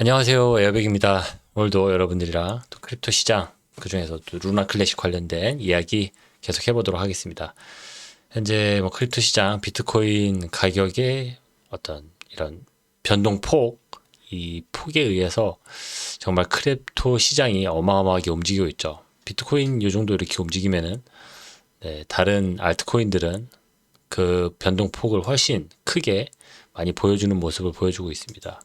안녕하세요. 에어백입니다. 오늘도 여러분들이랑 또 크립토 시장, 그 중에서 또 루나 클래식 관련된 이야기 계속 해보도록 하겠습니다. 현재 뭐 크립토 시장, 비트코인 가격의 어떤 이런 변동폭, 이 폭에 의해서 정말 크립토 시장이 어마어마하게 움직이고 있죠. 비트코인 이 정도 이렇게 움직이면은 네, 다른 알트코인들은 그 변동폭을 훨씬 크게 많이 보여주는 모습을 보여주고 있습니다.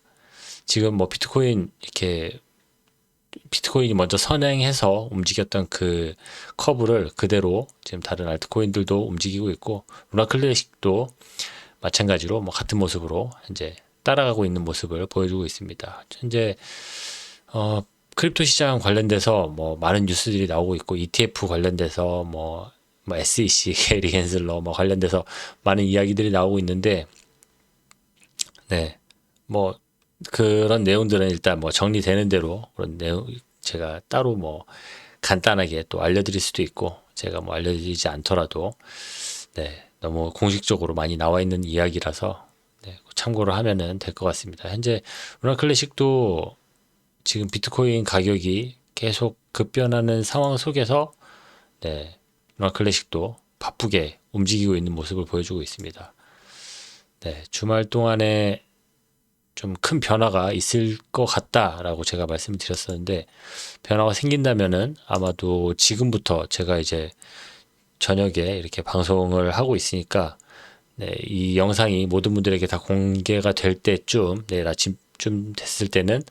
지금 뭐 비트코인 이렇게 비트코인이 먼저 선행해서 움직였던 그 커브를 그대로 지금 다른 알트코인들도 움직이고 있고 루나 클래식도 마찬가지로 뭐 같은 모습으로 현재 따라가고 있는 모습을 보여주고 있습니다. 현재 어 크립토 시장 관련돼서 뭐 많은 뉴스들이 나오고 있고 ETF 관련돼서 뭐, 뭐 SEC, 게리 헨슬러 뭐 관련돼서 많은 이야기들이 나오고 있는데 네. 뭐 그런 내용들은 일단 뭐 정리되는 대로 그런 내용 제가 따로 뭐 간단하게 또 알려드릴 수도 있고 제가 뭐 알려드리지 않더라도 네 너무 공식적으로 많이 나와 있는 이야기라서 네, 참고를 하면은 될 것 같습니다. 현재 루나 클래식도 지금 비트코인 가격이 계속 급변하는 상황 속에서 네 루나 클래식도 바쁘게 움직이고 있는 모습을 보여주고 있습니다. 네 주말 동안에 좀 큰 변화가 있을 것 같다라고 제가 말씀을 드렸었는데 변화가 생긴다면은 아마도 지금부터 제가 이제 저녁에 이렇게 방송을 하고 있으니까 네, 이 영상이 모든 분들에게 다 공개가 될 때쯤 내일 아침쯤 됐을 때는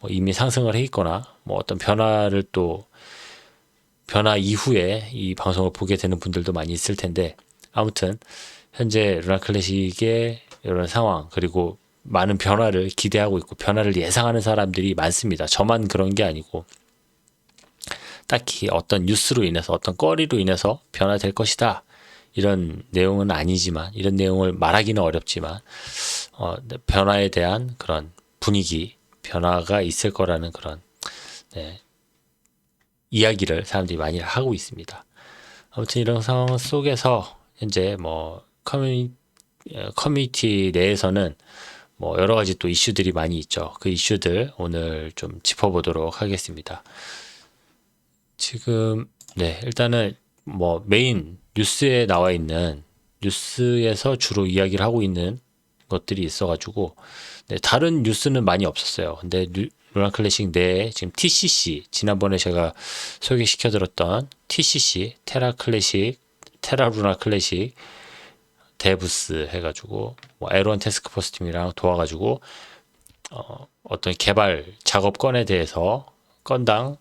뭐 이미 상승을 해 있거나 뭐 어떤 변화를 또 변화 이후에 이 방송을 보게 되는 분들도 많이 있을 텐데 아무튼 현재 루나 클래식의 이런 상황 그리고 많은 변화를 기대하고 있고 변화를 예상하는 사람들이 많습니다. 저만 그런 게 아니고 딱히 어떤 뉴스로 인해서 어떤 거리로 인해서 변화될 것이다. 이런 내용은 아니지만 이런 내용을 말하기는 어렵지만 어, 변화에 대한 그런 분위기 변화가 있을 거라는 그런 네, 이야기를 사람들이 많이 하고 있습니다. 아무튼 이런 상황 속에서 현재 뭐 커뮤니, 어, 커뮤니티 내에서는 뭐 여러 가지 또 이슈들이 많이 있죠. 그 이슈들 오늘 좀 짚어보도록 하겠습니다. 지금 네 일단은 뭐 메인 뉴스에 나와 있는 뉴스에서 주로 이야기를 하고 있는 것들이 있어가지고 네, 다른 뉴스는 많이 없었어요. 근데 루나 클래식 내에 지금 TCC 지난번에 제가 소개시켜드렸던 TCC 테라 클래식 테라 루나 클래식 데브스 해가지고 뭐 에론 테스크포스 팀이랑 도와가지고 어, 어떤 개발 작업 건에 대해서 건당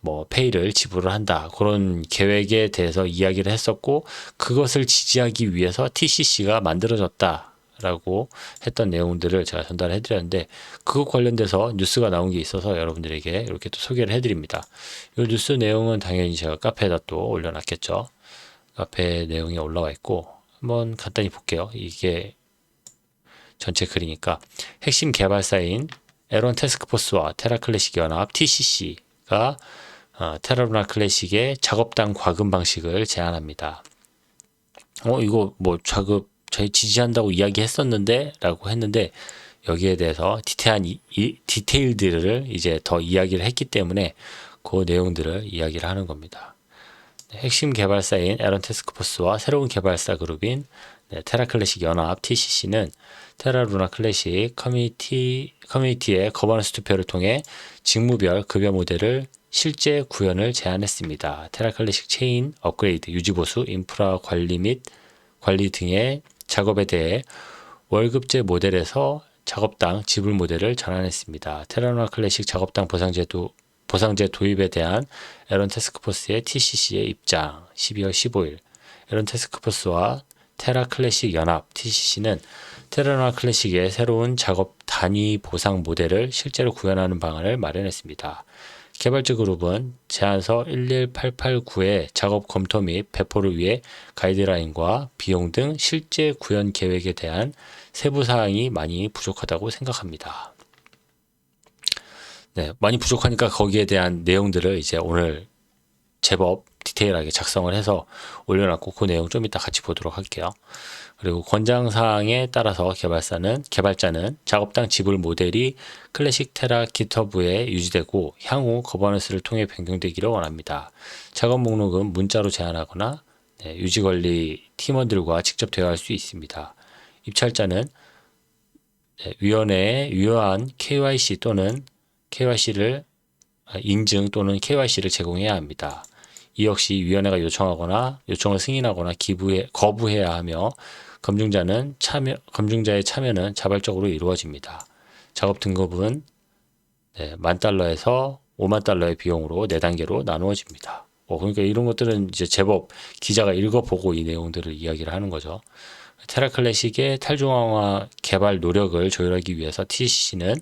뭐 페이를 지불을 한다 그런 계획에 대해서 이야기를 했었고 그것을 지지하기 위해서 TCC가 만들어졌다라고 했던 내용들을 제가 전달해 드렸는데 그것 관련돼서 뉴스가 나온 게 있어서 여러분들에게 이렇게 또 소개를 해 드립니다. 이 뉴스 내용은 당연히 제가 카페에다 또 올려놨겠죠. 카페 내용이 올라와 있고 한번 간단히 볼게요. 이게 전체 글이니까 핵심 개발사인 에론 테스크포스와 테라 클래식 연합 TCC가 어, 테라루나 클래식의 작업당 과금 방식을 제안합니다. 어 이거 뭐 작업 저희 지지한다고 이야기했었는데 라고 했는데 여기에 대해서 디테일한 이, 이, 디테일들을 이제 더 이야기를 했기 때문에 그 내용들을 이야기를 하는 겁니다. 핵심 개발사인 에런 테스크포스와 새로운 개발사 그룹인 네, 테라 클래식 연합 TCC는 테라 루나 클래식 커뮤니티, 커뮤니티의 거버넌스 투표를 통해 직무별 급여 모델을 실제 구현을 제안했습니다. 테라 클래식 체인 업그레이드, 유지보수, 인프라 관리 및 관리 등의 작업에 대해 월급제 모델에서 작업당 지불 모델을 전환했습니다. 테라루나 클래식 작업당 보상제도 보상제 도입에 대한 에런 테스크포스의 TCC의 입장 12월 15일 에런 테스크포스와 테라 클래식 연합 TCC는 테라나 클래식의 새로운 작업 단위 보상 모델을 실제로 구현하는 방안을 마련했습니다. 개발자 그룹은 제안서 11889의 작업 검토 및 배포를 위해 가이드라인과 비용 등 실제 구현 계획에 대한 세부 사항이 많이 부족하다고 생각합니다. 네, 많이 부족하니까 거기에 대한 내용들을 이제 오늘 제법 디테일하게 작성을 해서 올려놨고 그 내용 좀 이따 같이 보도록 할게요. 그리고 권장 사항에 따라서 개발사는 개발자는 작업당 지불 모델이 클래식 테라 기터브에 유지되고 향후 거버넌스를 통해 변경되기를 원합니다. 작업 목록은 문자로 제한하거나 네, 유지 관리 팀원들과 직접 대화할 수 있습니다. 입찰자는 네, 위원회에 유효한 KYC 또는 KYC를 인증 또는 KYC를 제공해야 합니다. 이 역시 위원회가 요청하거나 요청을 승인하거나 기부해 거부해야 하며 검증자는 참여 검증자의 참여는 자발적으로 이루어집니다. 작업 등급은 네, 만 달러에서 5만 달러의 비용으로 네 단계로 나누어집니다. 어, 그러니까 이런 것들은 이제 제법 기자가 읽어보고 이 내용들을 이야기를 하는 거죠. 테라 클래식의 탈중앙화 개발 노력을 조율하기 위해서 TCC는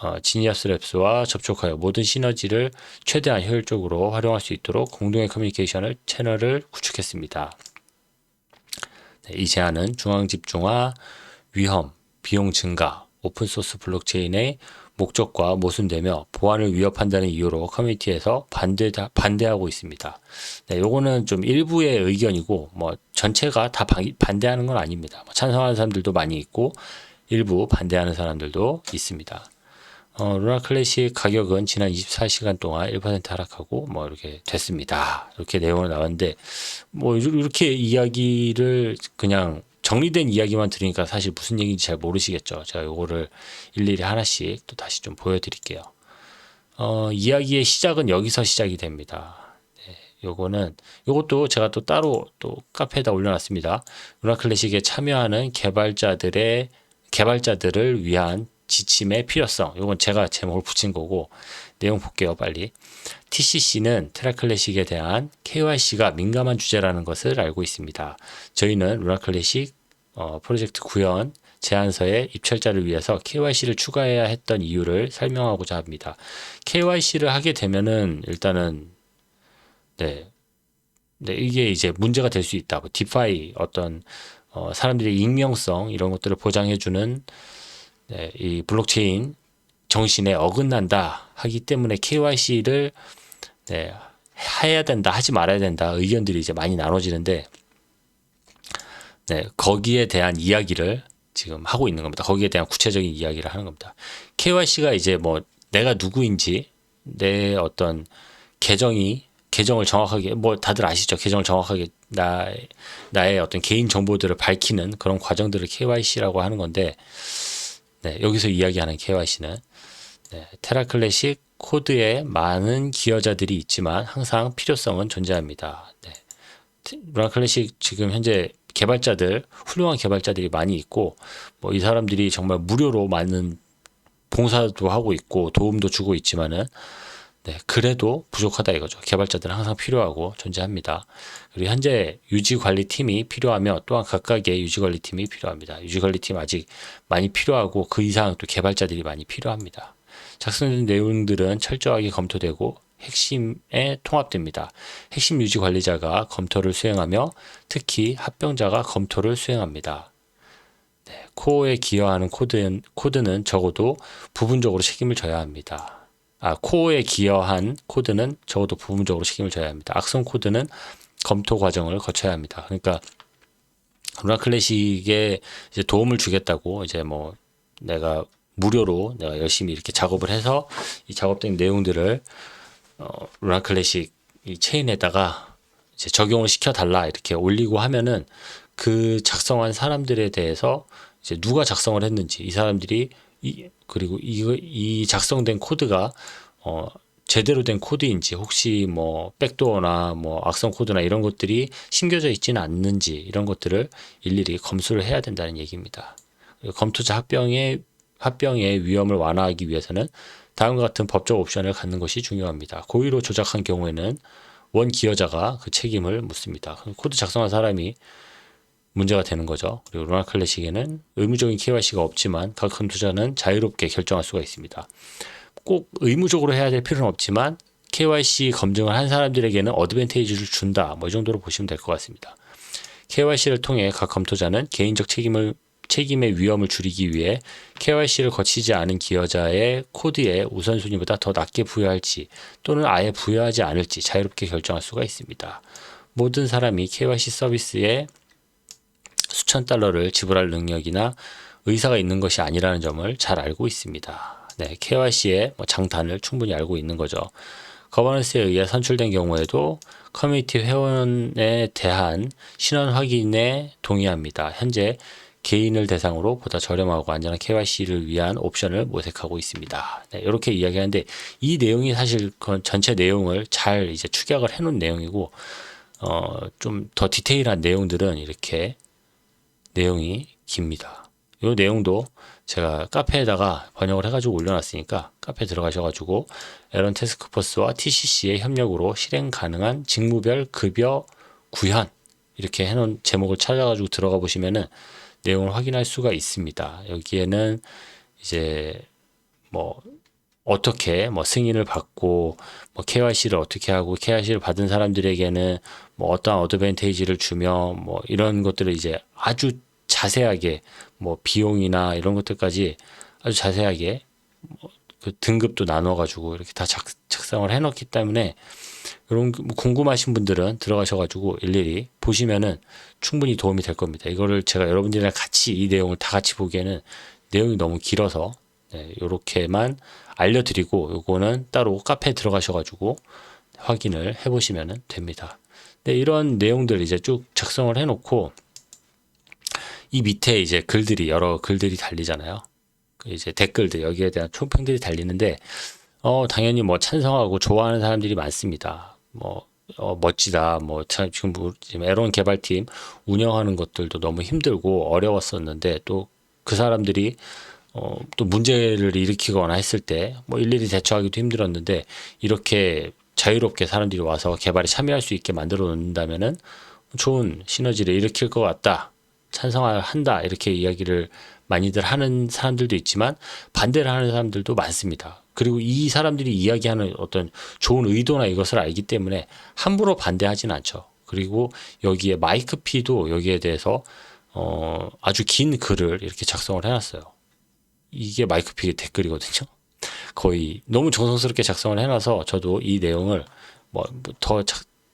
어, 지니어스 랩스와 접촉하여 모든 시너지를 최대한 효율적으로 활용할 수 있도록 공동의 커뮤니케이션을 채널을 구축했습니다. 네, 이 제안은 중앙 집중화, 위험, 비용 증가, 오픈소스 블록체인의 목적과 모순되며 보안을 위협한다는 이유로 커뮤니티에서 반대 반대하고 있습니다. 네, 요거는 좀 일부의 의견이고 뭐 전체가 다 반대하는 건 아닙니다. 뭐 찬성하는 사람들도 많이 있고 일부 반대하는 사람들도 있습니다. 어, 루나 클래식 가격은 지난 24시간 동안 1% 하락하고 뭐 이렇게 됐습니다. 이렇게 내용을 나왔는데 뭐 이렇게 이야기를 그냥 정리된 이야기만 들으니까 사실 무슨 얘기인지 잘 모르시겠죠. 제가 요거를 일일이 하나씩 또 다시 좀 보여드릴게요. 어, 이야기의 시작은 여기서 시작이 됩니다. 네, 요거는 요것도 제가 또 따로 또 카페에다 올려놨습니다. 루나 클래식에 참여하는 개발자들의 개발자들을 위한 지침의 필요성. 이건 제가 제목을 붙인 거고 내용 볼게요, 빨리. TCC는 테라클래식에 대한 KYC가 민감한 주제라는 것을 알고 있습니다. 저희는 루나클래식 어, 프로젝트 구현 제안서에 입찰자를 위해서 KYC를 추가해야 했던 이유를 설명하고자 합니다. KYC를 하게 되면은 일단은 네, 네 이게 이제 문제가 될 수 있다. 뭐 디파이 어떤 어, 사람들의 익명성 이런 것들을 보장해주는 네, 이 블록체인 정신에 어긋난다 하기 때문에 KYC를 네, 해야 된다 하지 말아야 된다 의견들이 이제 많이 나눠지는데 네, 거기에 대한 이야기를 지금 하고 있는 겁니다. 거기에 대한 구체적인 이야기를 하는 겁니다. KYC가 이제 뭐 내가 누구인지 내 어떤 계정이 계정을 정확하게 뭐 다들 아시죠? 계정을 정확하게 나 나의 어떤 개인 정보들을 밝히는 그런 과정들을 KYC라고 하는 건데 네, 여기서 이야기하는 KYC는 네, 테라 클래식 코드에 많은 기여자들이 있지만 항상 필요성은 존재합니다. 네. 루나 클래식 지금 현재 개발자들 훌륭한 개발자들이 많이 있고 뭐 이 사람들이 정말 무료로 많은 봉사도 하고 있고 도움도 주고 있지만은 네, 그래도 부족하다 이거죠. 개발자들은 항상 필요하고 존재합니다. 그리고 현재 유지관리팀이 필요하며 또한 각각의 유지관리팀이 필요합니다. 유지관리팀 아직 많이 필요하고 그 이상 또 개발자들이 많이 필요합니다. 작성된 내용들은 철저하게 검토되고 핵심에 통합됩니다. 핵심 유지 관리자가 검토를 수행하며 특히 합병자가 검토를 수행합니다. 네, 코어에 기여하는 코드는, 코드는 적어도 부분적으로 책임을 져야 합니다. 아, 코어에 기여한 코드는 적어도 부분적으로 책임을 져야 합니다. 악성 코드는 검토 과정을 거쳐야 합니다. 그러니까 루나 클래식에 이제 도움을 주겠다고 이제 뭐 내가 무료로 내가 열심히 이렇게 작업을 해서 이 작업된 내용들을 어, 루나 클래식 이 체인에다가 이제 적용을 시켜 달라 이렇게 올리고 하면은 그 작성한 사람들에 대해서 이제 누가 작성을 했는지 이 사람들이 이 그리고 이, 이 작성된 코드가 어 제대로 된 코드인지 혹시 뭐 백도어나 뭐 악성 코드나 이런 것들이 심겨져 있지는 않는지 이런 것들을 일일이 검수를 해야 된다는 얘기입니다. 검토자 합병의 합병의 위험을 완화하기 위해서는 다음과 같은 법적 옵션을 갖는 것이 중요합니다. 고의로 조작한 경우에는 원 기여자가 그 책임을 묻습니다. 코드 작성한 사람이 문제가 되는 거죠. 그리고 루나 클래식에는 의무적인 KYC가 없지만 각 검투자는 자유롭게 결정할 수가 있습니다. 꼭 의무적으로 해야 될 필요는 없지만 KYC 검증을 한 사람들에게는 어드밴테이지를 준다. 뭐 이 정도로 보시면 될 것 같습니다. KYC를 통해 각 검토자는 개인적 책임을 책임의 위험을 줄이기 위해 KYC를 거치지 않은 기여자의 코드에 우선순위보다 더 낮게 부여할지 또는 아예 부여하지 않을지 자유롭게 결정할 수가 있습니다. 모든 사람이 KYC 서비스에 수천 달러를 지불할 능력이나 의사가 있는 것이 아니라는 점을 잘 알고 있습니다. 네, KYC의 뭐 장단을 충분히 알고 있는 거죠. 거버넌스에 의해 선출된 경우에도 커뮤니티 회원에 대한 신원 확인에 동의합니다. 현재 개인을 대상으로 보다 저렴하고 안전한 KYC를 위한 옵션을 모색하고 있습니다. 네, 이렇게 이야기하는데 이 내용이 사실 그 전체 내용을 잘 이제 축약을 해놓은 내용이고 어, 좀 더 디테일한 내용들은 이렇게 내용이 깁니다. 이 내용도 제가 카페에다가 번역을 해가지고 올려놨으니까 카페 들어가셔가지고 에런 테스크포스와 TCC의 협력으로 실행 가능한 직무별 급여 구현 이렇게 해놓은 제목을 찾아가지고 들어가 보시면은 내용을 확인할 수가 있습니다. 여기에는 이제 뭐 어떻게 뭐 승인을 받고 뭐 KYC를 어떻게 하고 KYC를 받은 사람들에게는 뭐 어떠한 어드밴테이지를 주며 뭐 이런 것들을 이제 아주 자세하게 뭐 비용이나 이런 것들까지 아주 자세하게 뭐 그 등급도 나눠 가지고 이렇게 다 작, 작성을 해 놓기 때문에 이런 뭐 궁금하신 분들은 들어가셔 가지고 일일이 보시면은 충분히 도움이 될 겁니다. 이거를 제가 여러분들이랑 같이 이 내용을 다 같이 보기에는 내용이 너무 길어서 네, 요렇게만 알려드리고 요거는 따로 카페에 들어가셔가지고 확인을 해보시면 됩니다. 네, 이런 내용들 이제 쭉 작성을 해놓고 이 밑에 이제 글들이 여러 글들이 달리잖아요. 그 이제 댓글들 여기에 대한 총평들이 달리는데 어 당연히 뭐 찬성하고 좋아하는 사람들이 많습니다. 뭐 어, 멋지다. 뭐 참 지금 뭐 지금 에론 개발팀 운영하는 것들도 너무 힘들고 어려웠었는데 또 그 사람들이 어, 또 문제를 일으키거나 했을 때 뭐 일일이 대처하기도 힘들었는데 이렇게 자유롭게 사람들이 와서 개발에 참여할 수 있게 만들어 놓는다면은 좋은 시너지를 일으킬 것 같다. 찬성한다. 이렇게 이야기를 많이들 하는 사람들도 있지만 반대를 하는 사람들도 많습니다. 그리고 이 사람들이 이야기하는 어떤 좋은 의도나 이것을 알기 때문에 함부로 반대하진 않죠. 그리고 여기에 마이크 피도 여기에 대해서 어, 아주 긴 글을 이렇게 작성을 해놨어요. 이게 마이크 피의 댓글이거든요. 거의 너무 정성스럽게 작성을 해놔서 저도 이 내용을 뭐더 뭐또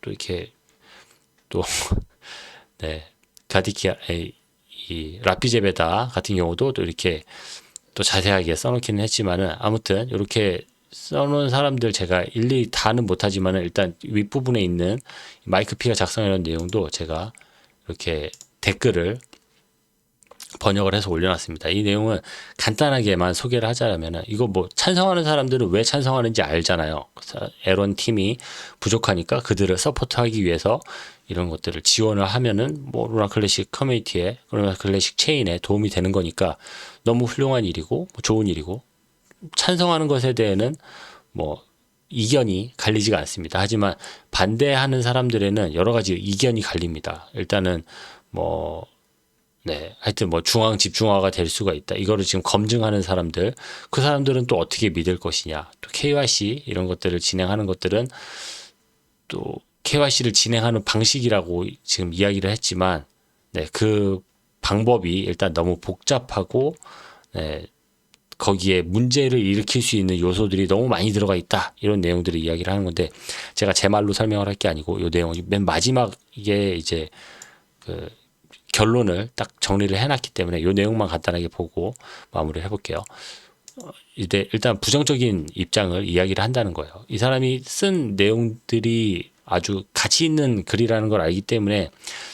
이렇게 또 네. 가디키아 이 라피제베다 같은 경우도 또 이렇게 또 자세하게 써놓기는 했지만은 아무튼 이렇게 써놓은 사람들 제가 일일이 다는 못하지만은 일단 윗부분에 있는 마이크 피가 작성해놓은 내용도 제가 이렇게 댓글을 번역을 해서 올려놨습니다. 이 내용은 간단하게만 소개를 하자면은 이거 뭐 찬성하는 사람들은 왜 찬성하는지 알잖아요. 에론 팀이 부족하니까 그들을 서포트하기 위해서 이런 것들을 지원을 하면은 뭐 루나 클래식 커뮤니티에 루나 클래식 체인에 도움이 되는 거니까 너무 훌륭한 일이고 뭐 좋은 일이고 찬성하는 것에 대해는 뭐 이견이 갈리지가 않습니다. 하지만 반대하는 사람들에는 여러 가지 이견이 갈립니다. 일단은 뭐 네, 하여튼 뭐 중앙 집중화가 될 수가 있다. 이거를 지금 검증하는 사람들, 그 사람들은 또 어떻게 믿을 것이냐. 또 KYC 이런 것들을 진행하는 것들은 또 KYC를 진행하는 방식이라고 지금 이야기를 했지만, 네, 그 방법이 일단 너무 복잡하고, 네, 거기에 문제를 일으킬 수 있는 요소들이 너무 많이 들어가 있다. 이런 내용들을 이야기를 하는 건데, 제가 제 말로 설명을 할 게 아니고, 요 내용이 맨 마지막에 이제 그 결론을 딱 정리를 해놨기 때문에 이 내용만 간단하게 보고 마무리를 해볼게요. 어, 이제 일단 부정적인 입장을 이야기를 한다는 거예요. 이 사람이 쓴 내용들이 아주 가치 있는 글이라는 걸 알기 때문에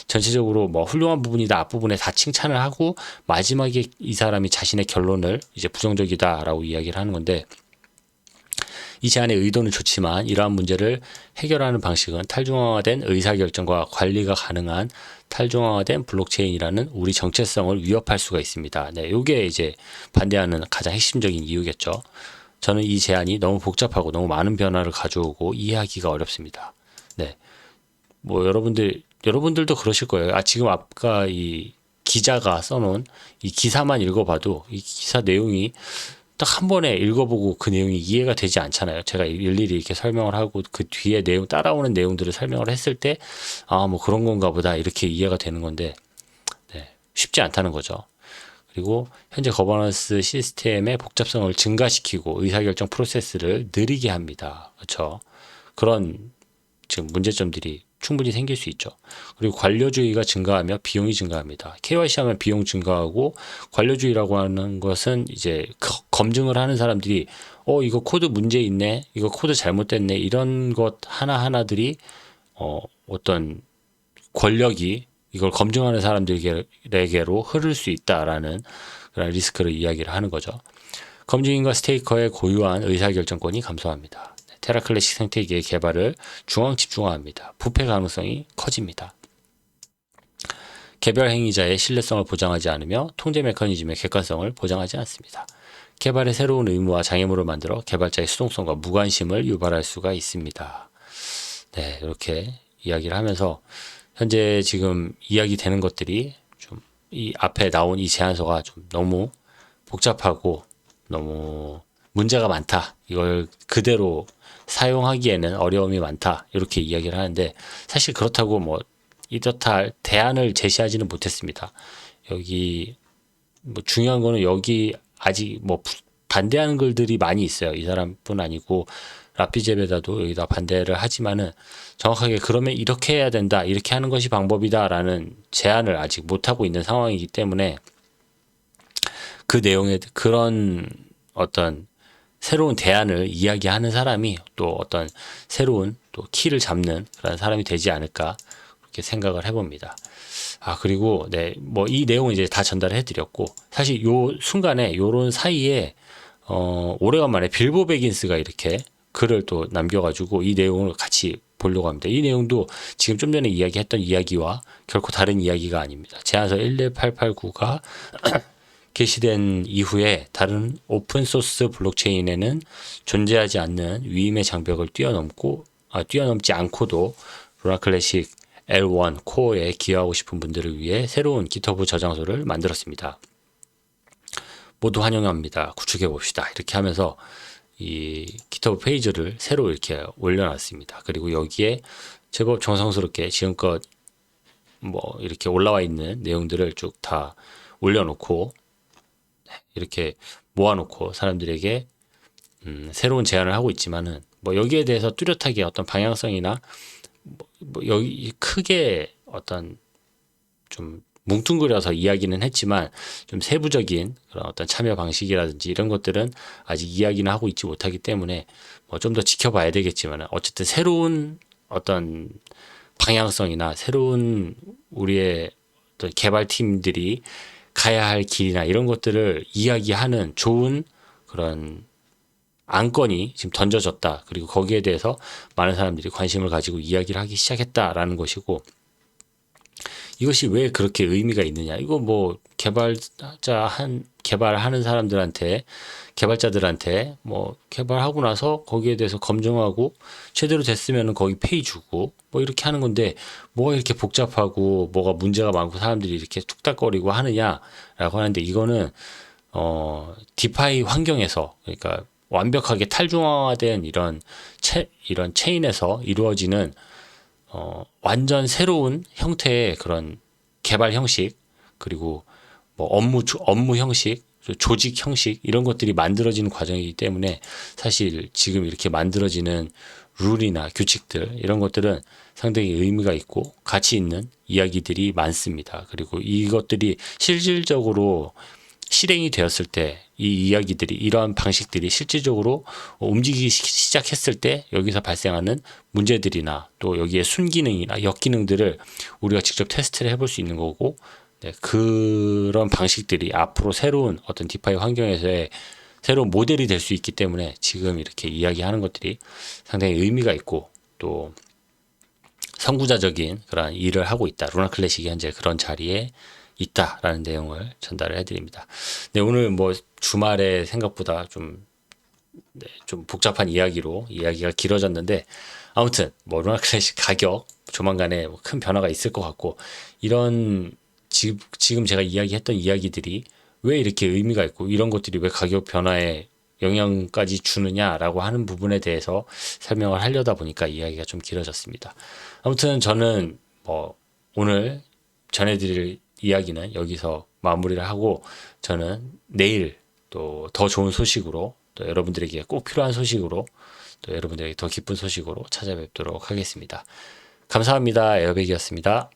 전체적으로 뭐 훌륭한 부분이다 앞부분에 다 칭찬을 하고 마지막에 이 사람이 자신의 결론을 이제 부정적이다라고 이야기를 하는 건데 이 제안의 의도는 좋지만 이러한 문제를 해결하는 방식은 탈중앙화된 의사결정과 관리가 가능한 탈중앙화된 블록체인이라는 우리 정체성을 위협할 수가 있습니다. 네, 요게 이제 반대하는 가장 핵심적인 이유겠죠. 저는 이 제안이 너무 복잡하고 너무 많은 변화를 가져오고 이해하기가 어렵습니다. 네. 뭐 여러분들 여러분들도 그러실 거예요. 아 지금 아까 이 기자가 써놓은 이 기사만 읽어봐도 이 기사 내용이 딱 한 번에 읽어보고 그 내용이 이해가 되지 않잖아요. 제가 일일이 이렇게 설명을 하고 그 뒤에 내용 따라오는 내용들을 설명을 했을 때 아 뭐 그런 건가 보다 이렇게 이해가 되는 건데 네, 쉽지 않다는 거죠. 그리고 현재 거버넌스 시스템의 복잡성을 증가시키고 의사결정 프로세스를 느리게 합니다. 그렇죠? 그런 지금 문제점들이 충분히 생길 수 있죠. 그리고 관료주의가 증가하며 비용이 증가합니다. KYC 하면 비용 증가하고 관료주의라고 하는 것은 이제 거- 검증을 하는 사람들이 어 이거 코드 문제 있네, 이거 코드 잘못됐네 이런 것 하나 하나들이 어 어떤 권력이 이걸 검증하는 사람들에게로 흐를 수 있다라는 그런 리스크를 이야기를 하는 거죠. 검증인과 스테이커의 고유한 의사결정권이 감소합니다. 테라클래식 생태계의 개발을 중앙 집중화합니다. 부패 가능성이 커집니다. 개별 행위자의 신뢰성을 보장하지 않으며 통제 메커니즘의 객관성을 보장하지 않습니다. 개발의 새로운 의무와 장애물을 만들어 개발자의 수동성과 무관심을 유발할 수가 있습니다. 네, 이렇게 이야기를 하면서 현재 지금 이야기 되는 것들이 좀 이 앞에 나온 이 제안서가 좀 너무 복잡하고 너무 문제가 많다. 이걸 그대로 사용하기에는 어려움이 많다. 이렇게 이야기를 하는데 사실 그렇다고 뭐 이렇다 할 대안을 제시하지는 못했습니다. 여기 뭐 중요한 거는 여기 아직 뭐 부- 반대하는 글들이 많이 있어요. 이 사람뿐 아니고 라피제베다도 여기다 반대를 하지만은 정확하게 그러면 이렇게 해야 된다, 이렇게 하는 것이 방법이다라는 제안을 아직 못 하고 있는 상황이기 때문에 그 내용에 그런 어떤 새로운 대안을 이야기하는 사람이 또 어떤 새로운 또 키를 잡는 그런 사람이 되지 않을까 그렇게 생각을 해봅니다. 아 그리고 네 뭐 이 내용은 이제 다 전달을 해드렸고 사실 요 순간에 요런 사이에 어 오래간만에 빌보 베긴스가 이렇게 글을 또 남겨가지고 이 내용을 같이 보려고 합니다. 이 내용도 지금 좀 전에 이야기했던 이야기와 결코 다른 이야기가 아닙니다. 제안서 11889가 게시된 이후에 다른 오픈소스 블록체인에는 존재하지 않는 위임의 장벽을 뛰어넘고 아, 뛰어넘지 않고도 루나 클래식 L1 코어에 기여하고 싶은 분들을 위해 새로운 기터브 저장소를 만들었습니다. 모두 환영합니다. 구축해 봅시다. 이렇게 하면서 이 기터브 페이지를 새로 이렇게 올려놨습니다. 그리고 여기에 제법 정성스럽게 지금껏 뭐 이렇게 올라와 있는 내용들을 쭉 다 올려놓고 이렇게 모아놓고 사람들에게 음, 새로운 제안을 하고 있지만은 뭐 여기에 대해서 뚜렷하게 어떤 방향성이나 뭐, 뭐 여기 크게 어떤 좀 뭉뚱그려서 이야기는 했지만 좀 세부적인 그런 어떤 참여 방식이라든지 이런 것들은 아직 이야기는 하고 있지 못하기 때문에 뭐 좀 더 지켜봐야 되겠지만 어쨌든 새로운 어떤 방향성이나 새로운 우리의 어떤 개발팀들이 가야 할 길이나 이런 것들을 이야기하는 좋은 그런 안건이 지금 던져졌다. 그리고 거기에 대해서 많은 사람들이 관심을 가지고 이야기를 하기 시작했다라는 것이고 이것이 왜 그렇게 의미가 있느냐? 이거 뭐 개발자 한 개발하는 사람들한테 개발자들한테 뭐 개발하고 나서 거기에 대해서 검증하고 제대로 됐으면은 거기 페이 주고 뭐 이렇게 하는 건데 뭐가 이렇게 복잡하고 뭐가 문제가 많고 사람들이 이렇게 툭닥거리고 하느냐라고 하는데 이거는 어 디파이 환경에서 그러니까 완벽하게 탈중화된 이런 채 이런 체인에서 이루어지는 어, 완전 새로운 형태의 그런 개발 형식 그리고 뭐 업무 조- 업무 형식 조직 형식 이런 것들이 만들어지는 과정이기 때문에 사실 지금 이렇게 만들어지는 룰이나 규칙들 이런 것들은 상당히 의미가 있고 가치 있는 이야기들이 많습니다. 그리고 이것들이 실질적으로 실행이 되었을 때 이 이야기들이 이러한 방식들이 실질적으로 움직이기 시- 시작했을 때 여기서 발생하는 문제들이나 또 여기에 순기능이나 역기능들을 우리가 직접 테스트를 해볼 수 있는 거고 네, 그런 방식들이 앞으로 새로운 어떤 디파이 환경에서의 새로운 모델이 될 수 있기 때문에 지금 이렇게 이야기하는 것들이 상당히 의미가 있고 또 선구자적인 그런 일을 하고 있다. 루나 클래식이 현재 그런 자리에 있다라는 내용을 전달을 해드립니다. 네, 오늘 뭐 주말에 생각보다 좀, 네, 좀 복잡한 이야기로 이야기가 길어졌는데 아무튼 뭐 루나 클래식 가격 조만간에 뭐 큰 변화가 있을 것 같고 이런 지금 제가 이야기했던 이야기들이 왜 이렇게 의미가 있고 이런 것들이 왜 가격 변화에 영향까지 주느냐라고 하는 부분에 대해서 설명을 하려다 보니까 이야기가 좀 길어졌습니다. 아무튼 저는 뭐 오늘 전해드릴 이야기는 여기서 마무리를 하고 저는 내일 또 더 좋은 소식으로 또 여러분들에게 꼭 필요한 소식으로 또 여러분들에게 더 기쁜 소식으로 찾아뵙도록 하겠습니다. 감사합니다. 에어백이었습니다.